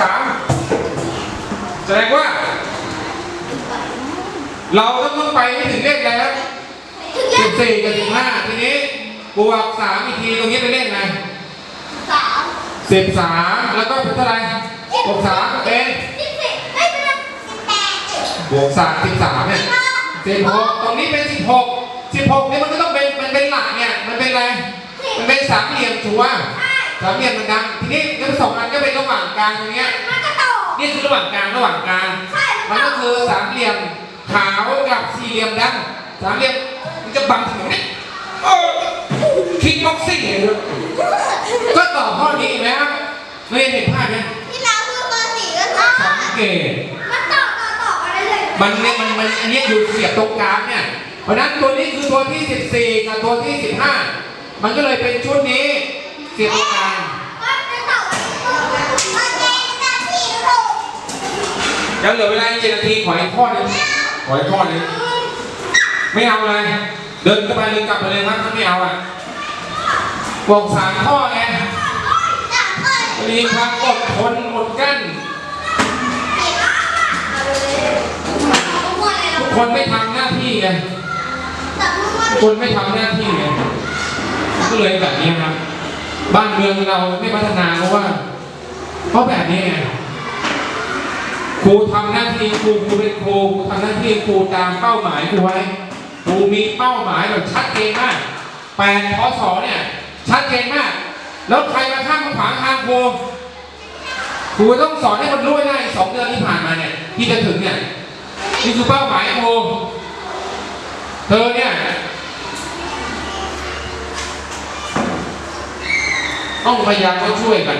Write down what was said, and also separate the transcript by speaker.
Speaker 1: สามแสดงว่า เราต้องต้องไปให้ถึงเลขแล้ว
Speaker 2: ถึง
Speaker 1: สิ
Speaker 2: ยั
Speaker 1: บสี่กับสิบห้าทีนี้บวกสามอีกทีตรงนี้เป็นเลขอะไร
Speaker 2: สาม
Speaker 1: สิบสามแล้วก็เป็นเท่าไหร่บวกสามเป็น
Speaker 2: สิบสี่ไม่เป็นสิบแปด
Speaker 1: บวกสามสิบสามเนี่ยสิบหกตรงนี้เป็นสิบหกสิบหกนี่มันก็ต้องเป็นมันเป็นหลักเนี่ยมันเป็นอะไรมันเป็นสามเหลี่ยมถูกป่ะ สามเหลี่ยมเหมือนกันทีนี้ก็สองอันก็เป็นระหว่างกลางตรงเนี้ย
Speaker 2: มันก็ต่อ
Speaker 1: นี่คือระหว่างกลางระหว่างกลาง
Speaker 2: ใช่
Speaker 1: มันก็คือสามเหลี่ยมขาวกับสี่เหลี่ยมดำสามเหลี่ยมมันจะบังถนนเนี่ยโอ้คิกบ็อกซิ่งเนี่ยก็ตอบข้อนี้เห็นไหมครับไม่เห็นภาพไหม
Speaker 2: ที่เราคือเบอร์สี่ก็ต่อ
Speaker 1: สังเกต
Speaker 2: มันต่อต่อต่อกันได้เลย
Speaker 1: มันเนี่ยมันมันอันเนี้ยอยู่เสียบตรงกลางเนี่ยเพราะฉะนั้นตัวนี้คือตัวที่ 14 กับตัวที่ 15 มันก็เลยเป็นชุดนี้ เสียบตรงกลาง
Speaker 2: มันจะต่อกันมันแดงนาทีลง
Speaker 1: ยังเหลือเวลาอีกเจ็ดนาทีขออีกข้อหนึงขออีกข้อหนึงไม่เอาเลยเดินกลับไปเดินกลับไปเลยครับถ้าไม่เอาอะบอกสามข้อไง
Speaker 2: จับเลย
Speaker 1: มีความอดทนอดกลั้นทุกคนไม่ทำหน้าที่ไงทุกคนไม่ทำหน้าที่ไงก็เลยแบบนี้ครับ บ้านเมืองเราไม่พัฒนาเพราะว่า เพราะแบบนี้ไงครูทำหน้าที่ครูครูเป็นครูครูทำหน้าที่ครูตามเป้าหมายครูไว้ครูมีเป้าหมายแบบชัดเจนมากแปดพศเนี่ย ชัดเจนมาก แล้วใครมาข้ามมาขวางทางครูครูต้องสอนให้มันรู้ได้สองเดือนที่ผ่านมาเนี่ยที่จะถึงเนี่ยนี่คือเป้าหมายครูเธอเนี่ย ต้องพยายามก็ช่วยกัน